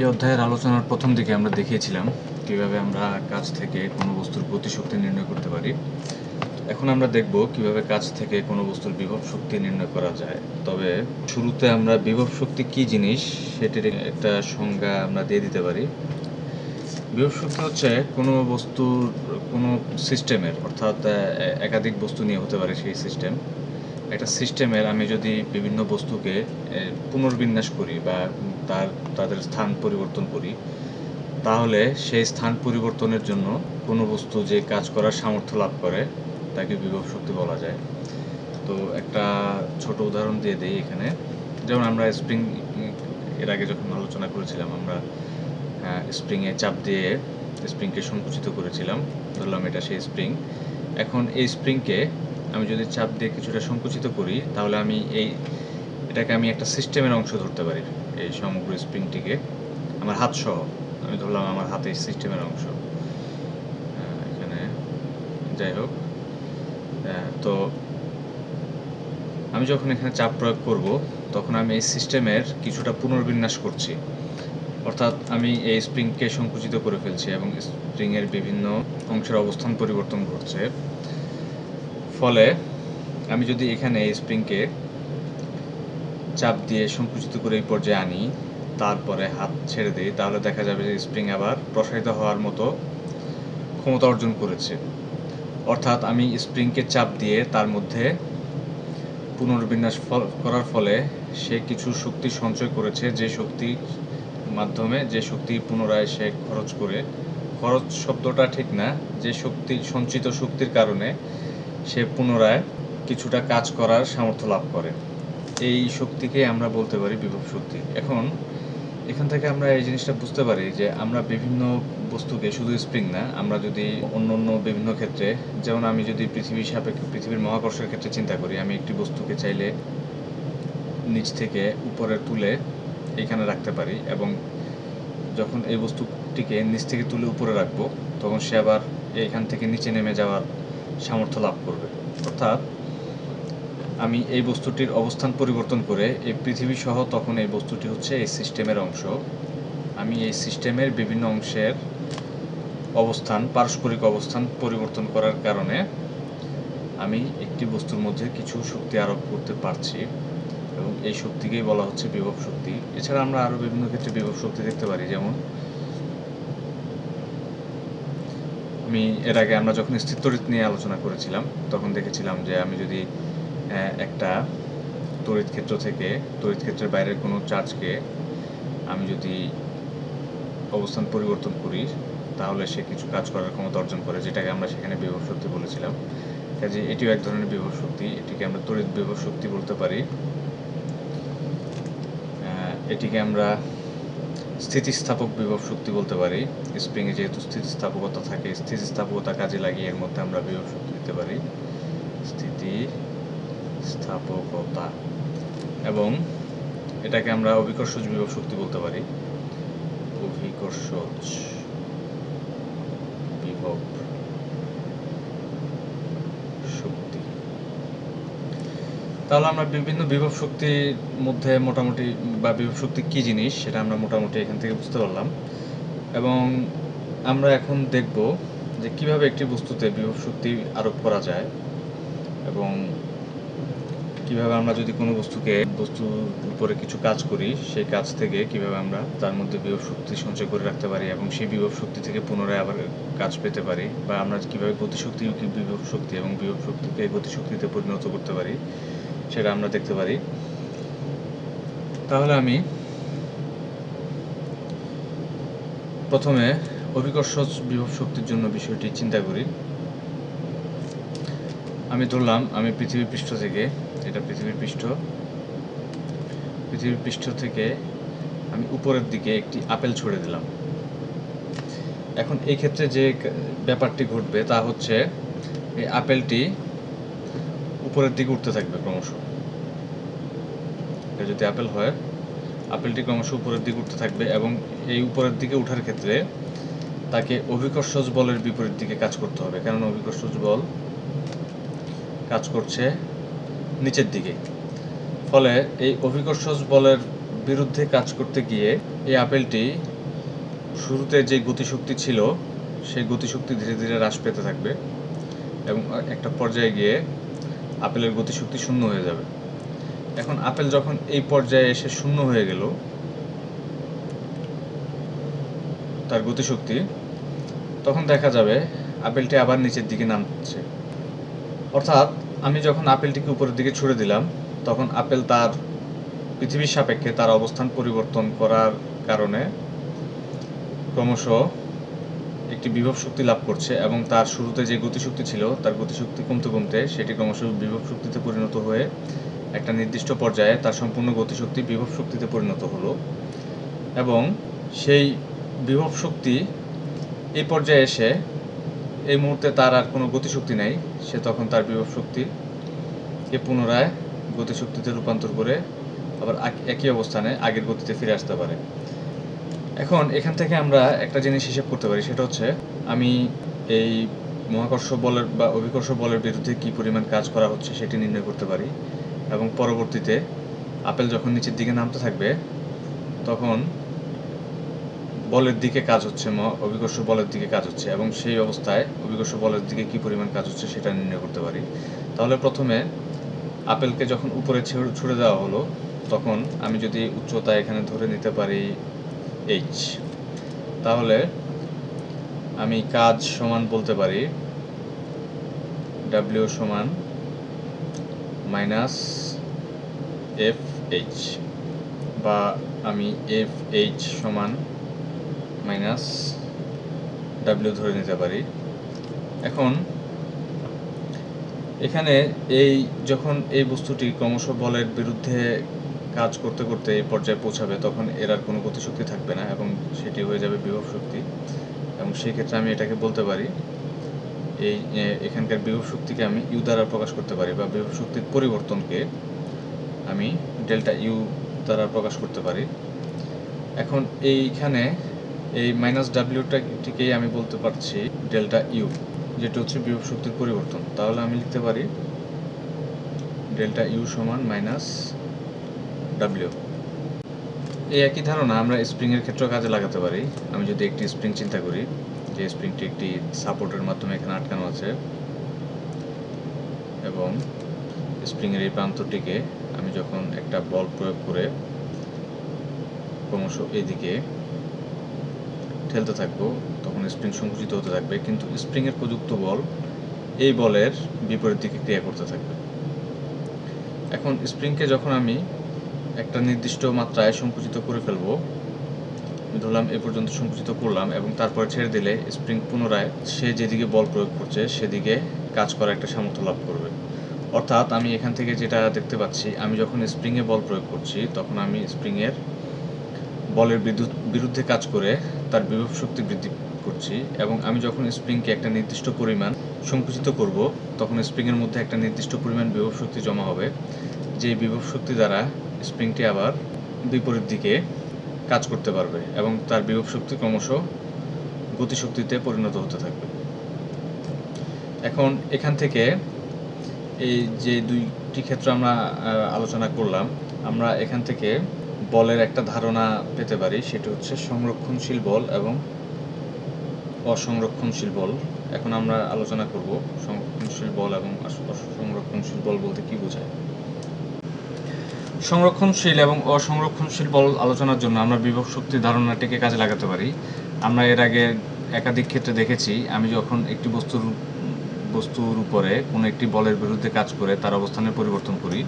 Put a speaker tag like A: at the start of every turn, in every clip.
A: এই অধ্যায়ের আলোচনার প্রথম দিকে আমরা দেখিয়েছিলাম কীভাবে আমরা কাজ থেকে কোনো বস্তুর গতিশক্তি নির্ণয় করতে পারি। এখন আমরা দেখব কীভাবে কাজ থেকে কোনো বস্তুর বিভব শক্তি নির্ণয় করা যায়। তবে শুরুতে আমরা বিভব শক্তি কি জিনিস সেটির একটা সংজ্ঞা আমরা দিয়ে দিতে পারি। বিভব শক্তি হচ্ছে কোনো বস্তুর, কোনো সিস্টেমের, অর্থাৎ একাধিক বস্তু নিয়ে হতে পারে সেই সিস্টেম। একটা সিস্টেমের আমি যদি বিভিন্ন বস্তুকে পুনর্বিন্যাস করি বা তার, তাদের স্থান পরিবর্তন করি, তাহলে সেই স্থান পরিবর্তনের জন্য কোনো বস্তু যে কাজ করার সামর্থ্য লাভ করে, তাকে বিভব শক্তি বলা যায়। তো একটা ছোট উদাহরণ দিয়ে দেই এখানে। যেমন আমরা স্প্রিং, এর আগে যখন আলোচনা করেছিলাম, আমরা স্প্রিংয়ে চাপ দিয়ে স্প্রিংকে সংকুচিত করেছিলাম, ধরলাম এটা সেই স্প্রিং। এখন এই স্প্রিংকে আমি যদি চাপ দিয়ে কিছুটা সংকুচিত করি, তাহলে আমি এই, এটাকে আমি একটা সিস্টেমের অংশ ধরতে পারি। এই সমগ্র স্প্রিংটিকে আমার হাত সহ, আমি ধরলাম আমার হাতে সিস্টেমের অংশ। এখানে, যাই হোক। তো আমি যখন এখানে চাপ প্রয়োগ করব, তখন আমি এই সিস্টেমের কিছুটা পুনর্বিন্যাস করছি। অর্থাৎ আমি এই স্প্রিংকে সংকুচিত করে ফেলছি এবং স্প্রিংয়ের বিভিন্ন অংশের অবস্থান পরিবর্তন ঘটছে। ফলে আমি যদি এখানে এই স্প্রিংকে চাপ দিয়ে সংকুচিত করে এই পর্যায়ে আনি, তারপরে হাত ছেড়ে দিই, তাহলে দেখা যাবে যে স্প্রিং আবার প্রসারিত হওয়ার মতো ক্ষমতা অর্জন করেছে। অর্থাৎ আমি স্প্রিংকে চাপ দিয়ে তার মধ্যে পুনর্বিন্যাস করার ফলে সে কিছু শক্তি সঞ্চয় করেছে, যে শক্তির মাধ্যমে, যে শক্তি পুনরায় সে খরচ করে। খরচ শব্দটা ঠিক না, যে শক্তি, সঞ্চিত শক্তির কারণে সে পুনরায় কিছুটা কাজ করার সামর্থ্য লাভ করে। এই শক্তিকে আমরা বলতে পারি বিভব শক্তি। এখন এখান থেকে আমরা এই জিনিসটা বুঝতে পারি যে আমরা বিভিন্ন বস্তুকে, শুধু স্প্রিং না, আমরা যদি অন্য অন্য বিভিন্ন ক্ষেত্রে, যেমন আমি যদি পৃথিবীর সাপেক্ষে, পৃথিবীর মহাকর্ষের ক্ষেত্রে চিন্তা করি, আমি একটি বস্তুকে চাইলে নিচ থেকে উপরে তুলে এখানে রাখতে পারি এবং যখন এই বস্তুটিকে নিচ থেকে তুলে উপরে রাখব, তখন সে আবার এইখান থেকে নিচে নেমে যাওয়ার সামর্থ্য লাভ করবে। অর্থাৎ আমি এই বস্তুটির অবস্থান পরিবর্তন করে এই পৃথিবী সহ তখন এই বস্তুটি হচ্ছে এই সিস্টেমের অংশ। আমি এই সিস্টেমের বিভিন্ন অংশের অবস্থান, পারস্পরিক অবস্থান পরিবর্তন করার কারণে আমি একটি বস্তুর মধ্যে কিছু শক্তি আরোপ করতে পারছি এবং এই শক্তিকেই বলা হচ্ছে বিভব শক্তি। এছাড়া আমরা আরও বিভিন্ন ক্ষেত্রে বিভব শক্তি দেখতে পারি, যেমন আমি এর আগে আমরা যখন স্থিরতড়িৎ নিয়ে আলোচনা করেছিলাম, তখন দেখেছিলাম যে আমি যদি একটা তড়িৎ ক্ষেত্র থেকে তড়িৎ ক্ষেত্রের বাইরের কোনো চার্জকে আমি যদি অবস্থান পরিবর্তন করি, তাহলে সে কিছু কাজ করার ক্ষমতা অর্জন করে, যেটাকে আমরা সেখানে বিভব শক্তি বলেছিলাম। কাজে এটিও এক ধরনের বিভব শক্তি, এটিকে আমরা তড়িৎ বিভব শক্তি বলতে পারি। এটিকে আমরা স্থিতিস্থাপক বিভব শক্তি বলতে পারি। স্প্রিংয়ে যেহেতু স্থিতিস্থাপকতা থাকে, স্থিতিস্থাপকতা কাজে লাগিয়ে এর মধ্যে আমরা বিভব শক্তি দিতে পারি। স্থিতি স্থাপকতা। এবং এটাকে আমরা অভিকর্ষজ বিভব শক্তি বলতে পারি। অভিকর্ষজ বিভব শক্তি। তাহলে আমরা বিভিন্ন বিভব শক্তির মধ্যে মোটামুটি বা বিভব শক্তি কী জিনিস সেটা আমরা মোটামুটি এখান থেকে বুঝতে পারলাম। এবং আমরা এখন দেখব যে কীভাবে একটি বস্তুতে বিভব শক্তি আরোপ করা যায়। এবং কীভাবে আমরা যদি কোনো বস্তুকে বস্তুর উপরে কিছু কাজ করি, সেই কাজ থেকে কীভাবে আমরা তার মধ্যে বিভব শক্তি সঞ্চয় করে রাখতে পারি এবং সেই বিভব শক্তি থেকে পুনরায় আবার কাজ পেতে পারি বা আমরা কীভাবে গতিশক্তি বিভব শক্তি এবং বিভব শক্তিকে গতিশক্তিতে পরিণত করতে পারি, সেটা আমরা দেখতে পারি। তাহলে আমি প্রথমে অভিকর্ষ বিভব শক্তির জন্য বিষয়টি চিন্তা করি। আমি ধরলাম, আমি পৃথিবীর পৃষ্ঠ থেকে এটা পৃথিবীর পৃষ্ঠ। পৃথিবীর পৃষ্ঠ থেকে আমি উপরের দিকে একটি আপেল ছুড়ে দিলাম। এখন এই ক্ষেত্রে যে ব্যাপারটি ঘটবে তা হচ্ছে এই আপেলটি উপরের দিকে উঠতে থাকবে ক্রমশ। এটা যদি আপেল হয়, আপেলটি ক্রমশ উপরের দিকে উঠতে থাকবে এবং এই উপরের দিকে ওঠার ক্ষেত্রে তাকে অভিকর্ষজ বলের বিপরীত দিকে কাজ করতে হবে। কারণ অভিকর্ষজ বল কাজ করছে নিচের দিকে। ফলে এই অভিকর্ষজ বলের বিরুদ্ধে কাজ করতে গিয়ে এই আপেলটি শুরুতে যে গতিশক্তি ছিল, সেই গতিশক্তি ধীরে ধীরে হ্রাস পেতে থাকবে এবং একটা পর্যায়ে গিয়ে আপেলের গতিশক্তি শূন্য হয়ে যাবে। এখন আপেল যখন এই পর্যায়ে এসে শূন্য হয়ে গেল, তার গতিশক্তি, তখন দেখা যাবে আপেলটি আবার নিচের দিকে নামছে। অর্থাৎ আমি যখন আপেলটিকে উপরের দিকে ছুড়ে দিলাম, তখন আপেল তার পৃথিবীর সাপেক্ষে তার অবস্থান পরিবর্তন করার কারণে ক্রমশ একটি বিভব শক্তি লাভ করছে এবং তার শুরুতে যে গতিশক্তি ছিল, তার গতিশক্তি কমতে কমতে সেটি ক্রমশ বিভব শক্তিতে পরিণত হয়ে একটা নির্দিষ্ট পর্যায়ে তার সম্পূর্ণ গতিশক্তি বিভব শক্তিতে পরিণত হলো এবং সেই বিভব শক্তি এই পর্যায়ে এসে এই মুহূর্তে তার আর কোনো গতিশক্তি নেই। সে তখন তার বিভব শক্তিকে পুনরায় গতিশক্তিতে রূপান্তর করে আবার একই অবস্থানে আগের গতিতে ফিরে আসতে পারে। এখন এখান থেকে আমরা একটা জিনিস হিসেব করতে পারি, সেটা হচ্ছে আমি এই মহাকর্ষ বলের বা অভিকর্ষ বলের বিরুদ্ধে কি পরিমাণ কাজ করা হচ্ছে সেটি নির্ণয় করতে পারি এবং পরবর্তীতে আপেল যখন নিচের দিকে নামতে থাকবে, তখন বলের দিকে কাজ হচ্ছে, ম- অভিকর্ষ বলের দিকে কাজ হচ্ছে এবং সেই অবস্থায় অভিকর্ষ বলের দিকে কি পরিমাণ কাজ হচ্ছে সেটা নির্ণয় করতে পারি। তাহলে প্রথমে আপেলকে যখন উপরে ছেড়ে দেওয়া হলো, তখন আমি যদি উচ্চতা এখানে ধরে নিতে পারি এইচ তাহলে আমি কাজ সমান বলতে পারি ডাব্লিউ সমান মাইনাস এফ এইচ বা আমি এফ এইচ সমান মাইনাস ডাব্লিউ ধরে নিতে পারি। এখন এখানে এই যখন এই বস্তুটি ক্রমশ বলের বিরুদ্ধে কাজ করতে করতে এই পর্যায়ে পৌঁছাবে, তখন এর আর কোনো গতিশক্তি থাকবে না এবং সেটি হয়ে যাবে বিভব শক্তি। এবং সেই ক্ষেত্রে আমি এটাকে বলতে পারি, এই এখানকার বিভব শক্তিকে আমি ইউ দ্বারা প্রকাশ করতে পারি বা বিভব শক্তির পরিবর্তনকে আমি ডেল্টা ইউ দ্বারা প্রকাশ করতে পারি। এখন এইখানে এই মাইনাস ডাব্লিউটাকেই আমি বলতে পারছি ডেল্টা ইউ যেটা হচ্ছে বিভব শক্তির পরিবর্তন। তাহলে আমি লিখতে পারি ডেল্টা ইউ সমান মাইনাস ডাব্লিউ এই একই ধারণা আমরা স্প্রিংয়ের ক্ষেত্রেও কাজে লাগাতে পারি। আমি যদি একটি স্প্রিং চিন্তা করি, যে স্প্রিংটি একটি সাপোর্টের মাধ্যমে এখানে আটকানো আছে, এবং স্প্রিংয়ের এই প্রান্তটিকে আমি যখন একটা বল প্রয়োগ করে ক্রমশ এদিকে ঠেলতে থাকব, তখন স্প্রিং সংকুচিত হতে থাকবে, কিন্তু স্প্রিংয়ের প্রযুক্ত বল এই বলের বিপরীত দিকে ক্রিয়া করতে থাকবে। এখন স্প্রিংকে যখন আমি একটা নির্দিষ্ট মাত্রায় সংকুচিত করে ফেলব ধরলাম এ পর্যন্ত সংকুচিত করলাম এবং তারপরে ছেড়ে দিলে স্প্রিং পুনরায় সে যেদিকে বল প্রয়োগ করছে, সেদিকে কাজ করার একটা সামর্থ্য লাভ করবে। অর্থাৎ আমি এখান থেকে যেটা দেখতে পাচ্ছি, আমি যখন স্প্রিংয়ে বল প্রয়োগ করছি, তখন আমি স্প্রিংয়ের বলের বিদ্যুৎ, বিরুদ্ধে কাজ করে তার বিভব শক্তি বৃদ্ধি করছি এবং আমি যখন স্প্রিংকে একটা নির্দিষ্ট পরিমাণ সংকুচিত করব, তখন স্প্রিংয়ের মধ্যে একটা নির্দিষ্ট পরিমাণ বিভব শক্তি জমা হবে। যে বিভব শক্তি দ্বারা স্প্রিংটি আবার বিপরীত দিকে কাজ করতে পারবে এবং তার বিভব শক্তি ক্রমশ গতিশক্তিতে পরিণত হতে থাকবে। এখন এখান থেকে এই যে দুইটি ক্ষেত্র আমরা আলোচনা করলাম, আমরা এখান থেকে বলের একটা ধারণা পেতে পারি, সেটি হচ্ছে সংরক্ষণশীল বল এবং অসংরক্ষণশীল বল। এখন আমরা আলোচনা করব সংরক্ষণশীল বল এবং অস- অসংরক্ষণশীল বল বলতে কি বোঝায়। সংরক্ষণশীল এবং অসংরক্ষণশীল বল আলোচনার জন্য আমরা বিভব শক্তি ধারণাটিকে কাজে লাগাতে পারি। আমরা এর আগে একাধিক ক্ষেত্রে দেখেছি, আমি যখন একটি বস্তুর বস্তুর উপরে কোনো একটি বলের বিরুদ্ধে কাজ করে তার অবস্থানের পরিবর্তন করি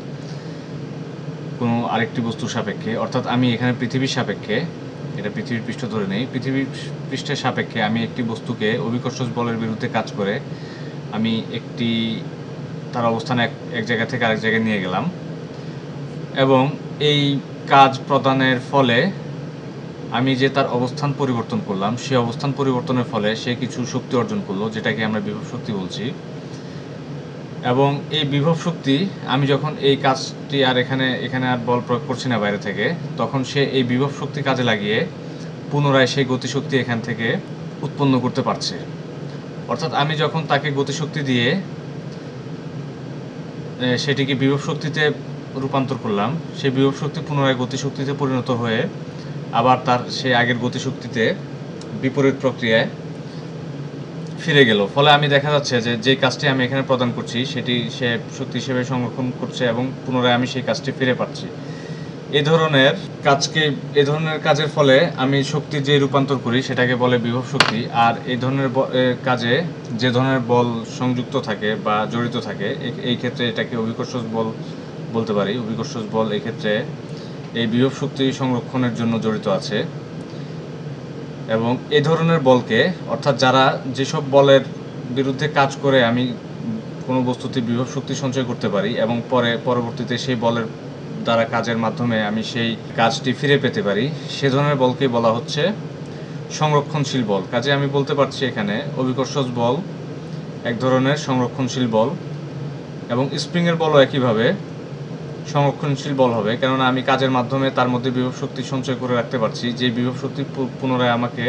A: কোনো আরেকটি বস্তুর সাপেক্ষে, অর্থাৎ আমি এখানে পৃথিবীর সাপেক্ষে, এটা পৃথিবীর পৃষ্ঠ ধরে নেই, পৃথিবীর পৃষ্ঠের সাপেক্ষে আমি একটি বস্তুকে অভিকর্ষ বলের বিরুদ্ধে কাজ করে আমি একটি, তার অবস্থান এক এক জায়গা থেকে আরেক জায়গায় নিয়ে গেলাম। এবং এই কাজ প্রদানের ফলে আমি যে তার অবস্থান পরিবর্তন করলাম সেই অবস্থান পরিবর্তনের ফলে সে কিছু শক্তি অর্জন করল, যেটাকে আমরা বিভব শক্তি বলছি। এবং এই বিভব শক্তি, আমি যখন এই কাজটি আর এখানে এখানে আর বল প্রয়োগ করছি না বাইরে থেকে, তখন সে এই বিভব শক্তি কাজে লাগিয়ে পুনরায় সেই গতিশক্তি এখান থেকে উৎপন্ন করতে পারছে। অর্থাৎ আমি যখন তাকে গতিশক্তি দিয়ে সেটিকে বিভব শক্তিতে রূপান্তর করলাম, সেই বিভব শক্তি পুনরায় গতিশক্তিতে পরিণত হয়ে আবার তার সেই আগের গতিশক্তিতে বিপরীত প্রক্রিয়ায় ফিরে গেল। ফলে আমি দেখা যাচ্ছে যে যে কাজটি আমি এখানে প্রদান করছি, সেটি সে শক্তি হিসেবে সংরক্ষণ করছে এবং পুনরায় আমি সেই কাজটি ফিরে পাচ্ছি। এ ধরনের কাজকে, এ ধরনের কাজের ফলে আমি শক্তি যে রূপান্তর করি, সেটাকে বলে বিভব শক্তি, আর এই ধরনের কাজে যে ধরনের বল সংযুক্ত থাকে বা জড়িত থাকে এই- ক্ষেত্রে এটাকে অভিকর্ষজ বল বলতে পারি। অভিকর্ষজ বল এই ক্ষেত্রে এই বিভব শক্তি সংরক্ষণের জন্য জড়িত আছে। এবং এ ধরনের বলকে, অর্থাৎ যারা যেসব বলের বিরুদ্ধে কাজ করে, আমি কোনো বস্তুতে বিভব শক্তি সঞ্চয় করতে পারি এবং পরে, পরবর্তীতে সেই বলের দ্বারা কাজের মাধ্যমে আমি সেই কাজটি ফিরে পেতে পারি, সে ধরনের বলকেই বলা হচ্ছে সংরক্ষণশীল বল। কাজে আমি বলতে পারছি এখানে অভিকর্ষজ বল, এক ধরনের সংরক্ষণশীল বল এবং স্প্রিংয়ের বলও একইভাবে। সংরক্ষণশীল বল হবে। কেননা আমি কাজের মাধ্যমে তার মধ্যে বিভব শক্তি সঞ্চয় করে রাখতে পারছি। যে বিভব শক্তি পুনরায় আমাকে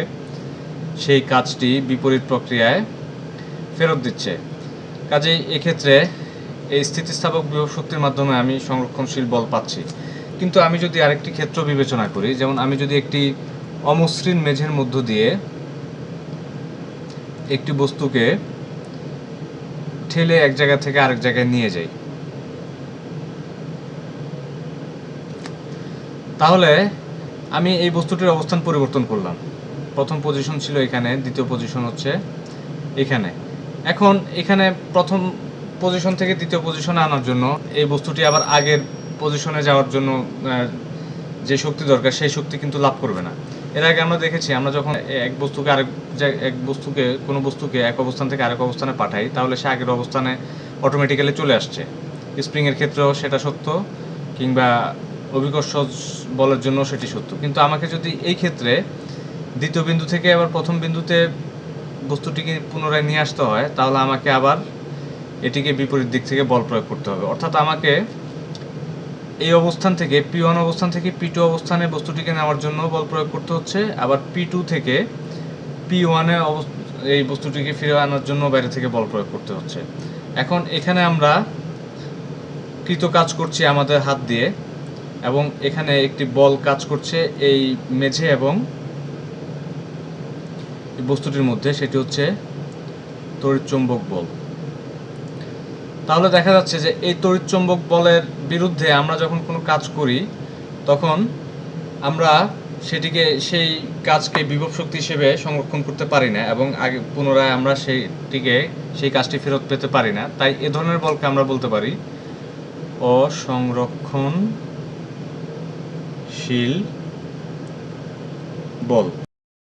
A: সেই কাজটি বিপরীত প্রক্রিয়ায় ফেরত দিচ্ছে। কাজেই এক্ষেত্রে এই স্থিতিস্থাপক বিভব শক্তির মাধ্যমে আমি সংরক্ষণশীল বল পাচ্ছি। কিন্তু আমি যদি আরেকটি ক্ষেত্র বিবেচনা করি, যেমন আমি যদি একটি অমসৃণ মেঝের মধ্য দিয়ে একটি বস্তুকে ঠেলে এক জায়গা থেকে আরেক জায়গায় নিয়ে যাই তাহলে আমি এই বস্তুটির অবস্থান পরিবর্তন করলাম। প্রথম পজিশন ছিল এখানে, দ্বিতীয় পজিশন হচ্ছে এখানে। এখন এখানে প্রথম পজিশন থেকে দ্বিতীয় পজিশনে আনার জন্য, এই বস্তুটি আবার আগের পজিশনে যাওয়ার জন্য যে শক্তি দরকার, সেই শক্তি কিন্তু লাভ করবে না। এর আগে আমরা দেখেছি, আমরা যখন এক বস্তুকে আরেক এক বস্তুকে, কোনো বস্তুকে এক অবস্থান থেকে আরেক অবস্থানে পাঠাই, তাহলে সে আগের অবস্থানে অটোমেটিক্যালি চলে আসছে। স্প্রিংয়ের ক্ষেত্রেও সেটা সত্য, কিংবা অভিকর্ষ বলের জন্য সেটি সত্য। কিন্তু আমাকে যদি এই ক্ষেত্রে দ্বিতীয় বিন্দু থেকে আবার প্রথম বিন্দুতে বস্তুটিকে পুনরায় নিয়ে আসতে হয়, তাহলে আমাকে আবার এটিকে বিপরীত দিক থেকে বল প্রয়োগ করতে হবে। অর্থাৎ আমাকে এই অবস্থান থেকে পি ওয়ান অবস্থান থেকে পি টু অবস্থানে বস্তুটিকে নেওয়ার জন্য বল প্রয়োগ করতে হচ্ছে, আবার পি টু থেকে পি ওয়ানে এই বস্তুটিকে ফিরে আনার জন্য বাইরে থেকে বল প্রয়োগ করতে হচ্ছে। এখন এখানে আমরা কৃত কাজ করছি আমাদের হাত দিয়ে। এবং এখানে একটি বল কাজ করছে এই মেঝে এবং বস্তুটির মধ্যে, সেটি হচ্ছে তড়িৎচুম্বক বল। তাহলে দেখা যাচ্ছে যে এই তড়িৎচুম্বক বলের বিরুদ্ধে আমরা যখন কোনো কাজ করি, তখন আমরা সেটিকে, সেই কাজকে বিভব শক্তি হিসেবে সংরক্ষণ করতে পারি না এবং আগে পুনরায় আমরা সেইটিকে সেই কাজটি ফেরত পেতে পারি না। তাই এ ধরনের বলকে আমরা বলতে পারি অসংরক্ষণশীল বল।